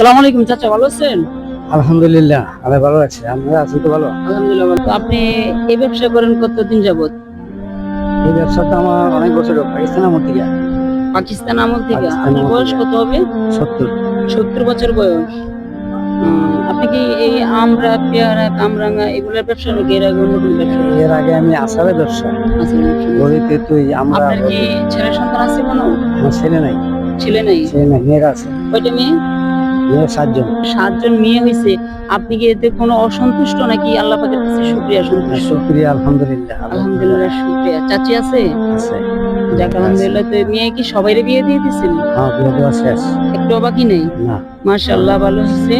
সালাম আলাইকুম চাচা ভালো আছেন? আলহামদুলিল্লাহ আমি ভালো আছি। আপনারা আছেন তো ভালো? আলহামদুলিল্লাহ আপনি এই ব্যবসা করেন কতদিন যাবত এই ব্যবসাটা আমার অনেক বছর পাকিস্তান আমার থেকে। পাকিস্তান আমল থেকে? আপনার বয়স কত হবে? সত্তর। সত্তর বছর বয়স। আপনি কি এই আমরা পেয়ারা কামরাঙা এগুলোর ব্যবসা নাকি এর আগে অন্য কোনো ব্যবসা এর আগে আমি আসারের ব্যবসা। আছে ব্যবসা? গরিতে তুই আমরা আপনার কি ছেলে সন্তান আছে কোনো? আমার ছেলে নাই। ছেলে নেই? ছেলে নাই মেয়েরা আছে। কয়টা মেয়ে? মেয়ে সাতজন। সাতজন মেয়ে হয়েছে আপনি কি এতে কোনো অসন্তুষ্ট নাকি আল্লাহ পাকের কাছে শুক্রিয়া সন্তুষ্ট শুক্রিয়া আলহামদুলিল্লাহ। আলহামদুলিল্লাহ শুক্রিয়া। চাচি আছে? আছে। যাক আলহামদুলিল্লাহ তো মেয়ে কি সবাইরে বিয়ে দিয়ে দিয়েছেন হ্যাঁ বিয়ে দেওয়া শেষ। একটু বাকি নেই? না। মাশাআল্লাহ ভালো হয়েছে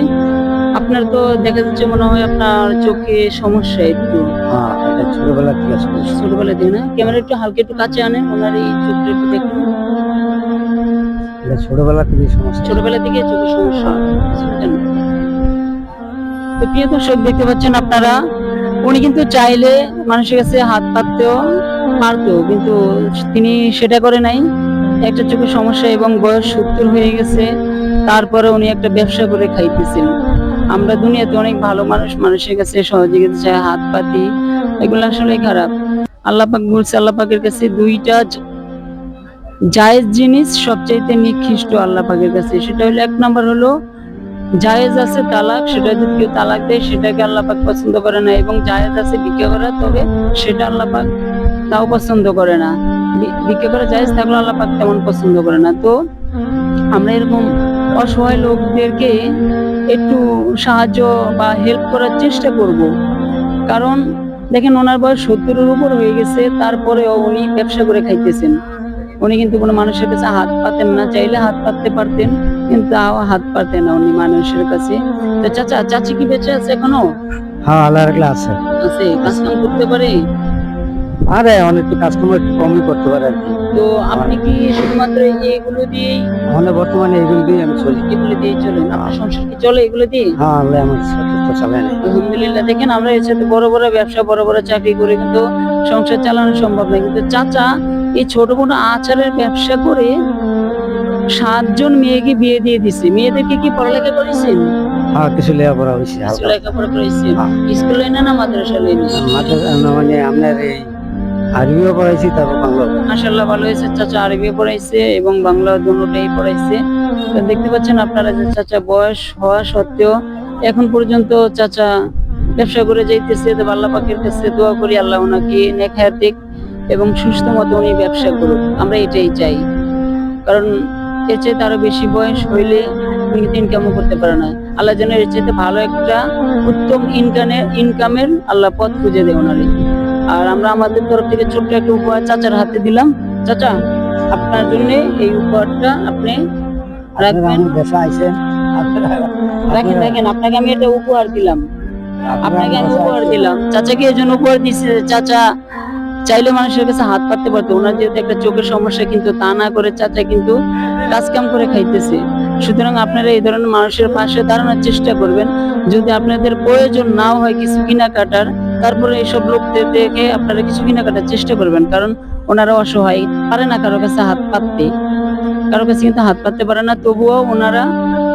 আপনার তো দেখা যাচ্ছে মনে হয় আপনার চোখে সমস্যা একটু। হ্যাঁ এটা ছোটবেলা থেকে ছোটবেলা দিয়ে না? ক্যামেরা একটু হালকা একটু কাছে আনেন ওনার এই চোখটা একটু দেখুন ছোটবেলা থেকে সমস্যা। ছোটবেলা থেকে চোখে সমস্যা তো প্রিয় দর্শক, দেখতে পাচ্ছেন আপনারা, উনি কিন্তু চাইলে মানুষের কাছে হাত পাততেও কিন্তু তিনি সেটা করে নাই। একটা চোখের সমস্যা এবং বয়স সত্তর হয়ে গেছে, তারপরে উনি একটা ব্যবসা করে খাইতেছেন। আমরা দুনিয়াতে অনেক ভালো মানুষ, মানুষের কাছে সহযোগিতা চাই, হাত পাতি, এগুলো আসলে খারাপ। আল্লাহ পাক বলছে, আল্লাহ পাকের কাছে দুইটা জায়েজ জিনিস সবচাইতে নিকৃষ্ট আল্লাহ পাকের কাছে। সেটা হলো এক নম্বর হলো, জায়েজ আছে তালাক, সেটা যদি কেউ তালাক দেয়, সেটাকে আল্লাহ পাক পছন্দ করে না, এবং জায়েজ আছে ভিক্ষা করা, তবে সেটা আল্লাহ পাক তাও পছন্দ করে না। ভিক্ষা করা জায়েজ থাকলে আল্লাহ পাক তেমন পছন্দ করে না। তো আমরা এরকম অসহায় লোকদেরকে একটু সাহায্য বা হেল্প করার চেষ্টা করব। কারণ দেখেন ওনার বয়স সত্তরের উপর হয়ে গেছে, তারপরেও উনি ব্যবসা করে খাইতেছেন। উনি কিন্তু কোনো মানুষের কাছে হাত পাতেন না চাইলে হাত পাততে পারতেন কিন্তু তাও হাত পাতেন না উনি মানুষের কাছে। তো চাচা চাচি কি বেঁচে আছে এখনও? হ্যাঁ আল্লাহ রাখলে আছে। আছে কাজ কাম করতে পারে? আরে অনেক একটু কাজকর্ম একটু কমই করতে পারে আর কি। তো আপনি কি শুধুমাত্র এই যে এগুলো দিয়েই মানে বর্তমানে এইগুলো দিয়ে আমি চলি। এগুলো দিয়ে চলেন? আপনার সংসার কি চলে এগুলো দিয়ে? হ্যাঁ আল্লাহ আমার সচেষ্ট চালায় না আলহামদুলিল্লাহ দেখেন আমরা এর সাথে বড় বড় ব্যবসা বড় বড় চাকরি করে কিন্তু সংসার চালানো সম্ভব না। কিন্তু চাচা এই ছোট মোটো আচারের ব্যবসা করে সাতজন মেয়েকে বিয়ে দিয়ে দিছে। মেয়েদেরকে কি পড়ালেখা করেছেন? হ্যাঁ কিছু লেখাপড়া হয়েছে হালকা। লেখাপড়া করেছেন? হ্যাঁ। স্কুল না মাদ্রাসা মানে আপনার এই আরবিও পড়াইছি তারপর বাংলা ভালো হয়েছে। চাচা আরবি পড়াইছে এবং বাংলা পড়াইছে। তো দেখতে পাচ্ছেন আপনারা যে চাচা বয়স হওয়া সত্ত্বেও এখন পর্যন্ত চাচা ব্যবসা করে যাইতেছে তো আল্লাহ পাকের কাছে দোয়া করি আল্লাহ ওনাকে নেখায়াত দিক। এবং সুস্থ মতো উনি ব্যবসা করুক আমরা এটাই চাই। কারণ এর চেয়ে আরও বেশি বয়স হইলে উনি ইনকামও করতে পারে না। আল্লাহ যেন এর চাইতে ভালো একটা উত্তম ইনকামের ইনকামের আল্লাহ পথ খুঁজে দেয় ওনারে। আর আমরা আমাদের তরফ থেকে ছোট্ট একটা উপহার চাচার হাতে দিলাম। চাচা আপনার জন্য এই উপহারটা আপনি রাখবেন। আপনাকে আমি এটা উপহার দিলাম। আপনাকে আমি উপহার দিলাম। চাচাকে এই জন্য উপহার দিচ্ছে চাচা চাইলে মানুষের কাছে হাত পাততে পারতো ওনার যেহেতু একটা চোখের সমস্যা কিন্তু তা না করে চাচা কিন্তু কাজ কাম করে খাইতেছে। সুতরাং আপনারা এই ধরনের মানুষের পাশে দাঁড়ানোর চেষ্টা করবেন। যদি আপনাদের প্রয়োজন নাও হয় কিছু কেনাকাটার, তারপরে এইসব লোকদের দেখে আপনারা কিছু কেনাকাটার চেষ্টা করবেন, কারণ ওনারা অসহায়, পারে না কারও কাছে হাত পাততে। কারও কাছে কিন্তু হাত পাততে পারে না, তবুও ওনারা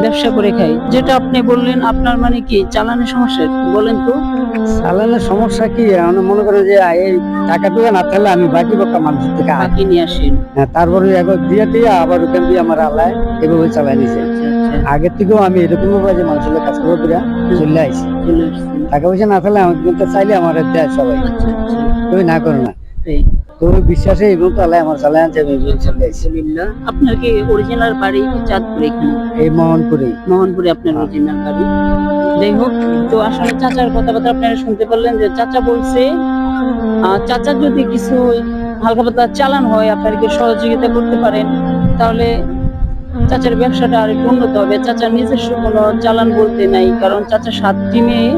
ব্যবসা করে খায়। যেটা আপনি বললেন, আপনার মানে কি? চালানের সমস্যা? বলেন তো। চালানোর সমস্যা কি? আমি মনে করেন যে এই টাকা টুকা না থাকলে আমি বাকি বকা মানুষের থেকে বাকি নিয়ে আসেন। হ্যাঁ, তারপরে একবার দিয়ে দিয়ে আবার ওখান দিয়ে আমার আল্লাহ এভাবে চালাই নিছে আগের থেকেও আমি এরকম ভাবে মানুষের কাজ করব করে চলে আসি। টাকা পয়সা না থাকলে আমি কিন্তু চাইলে আমার দেয় সবাই। আচ্ছা আচ্ছা। তুমি না করো না। বিশ্বাসে আমার চালাই আনছে আমি আলহামদুলিল্লাহ। আপনার কি অরিজিনাল বাড়ি চাঁদপুর এখানে এই মোহনপুরে মোহনপুরে আপনার হ্যাঁ। অরিজিনাল বাড়ি। যাই হোক তো আসলে চাচার কথাবার্তা আপনারা শুনতে পারলেন যে চাচা বলছে চাচার যদি কিছু হালকা পাতলা চালান হয় আপনারা কি সহযোগিতা করতে পারেন? তাহলে চাচার ব্যবসাটা আর একটু উন্নত হবে। চাচার নিজস্ব কোনো চালান বলতে নাই কারণ চাচা সাতটি মেয়ে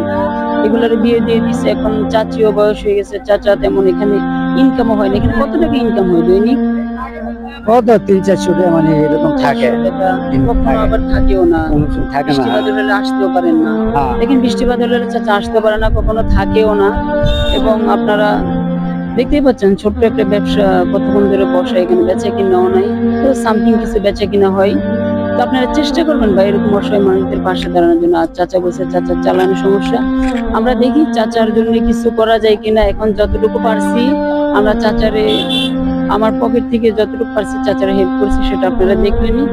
এগুলোর বিয়ে দিয়ে দিছে। এখন চাচিও বয়স হয়ে গেছে চাচা তেমন এখানে ইনকামও হয় না। এখানে কত টাকা ইনকাম হয় দৈনিক কত? তিন চারশো টাকা মানে এরকম থাকে। কখনো আবার থাকেও না। থাকে না। বৃষ্টিপাত হলে আসতেও পারেন না। হ্যাঁ। দেখেন বৃষ্টিপাত হলে চাচা আসতে পারে না কখনো থাকেও না। এবং আপনারা দেখতেই পাচ্ছেন ছোট্ট একটা ব্যবসা কতক্ষণ ধরে বসা এখানে বেচা কিনাও নাই। তো সামথিং কিছু বেচা কিনা হয়। তো আপনারা চেষ্টা করবেন ভাই এরকম অসহায় মানুষদের পাশে দাঁড়ানোর জন্য। আর চাচা বলছে চাচার চালানো সমস্যা। আমরা দেখি চাচার জন্য কিছু করা যায় কিনা। এখন যতটুকু পারছি আমরা চাচারে, আমার পকেট থেকে যতটুকু পারছি চাচারা হেল্প করছি, সেটা আপনারা দেখলেনি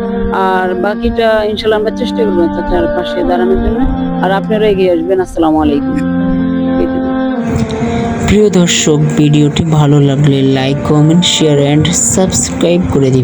আর বাকিটা ইনশাল্লাহ আমরা চেষ্টা করব চাচার পাশে দাঁড়ানোর জন্য। আর আপনারা এগিয়ে আসবেন, আসসালামু আলাইকুম। প্রিয় দর্শক, ভিডিওটি ভালো লাগলে like comment share and subscribe করে দিন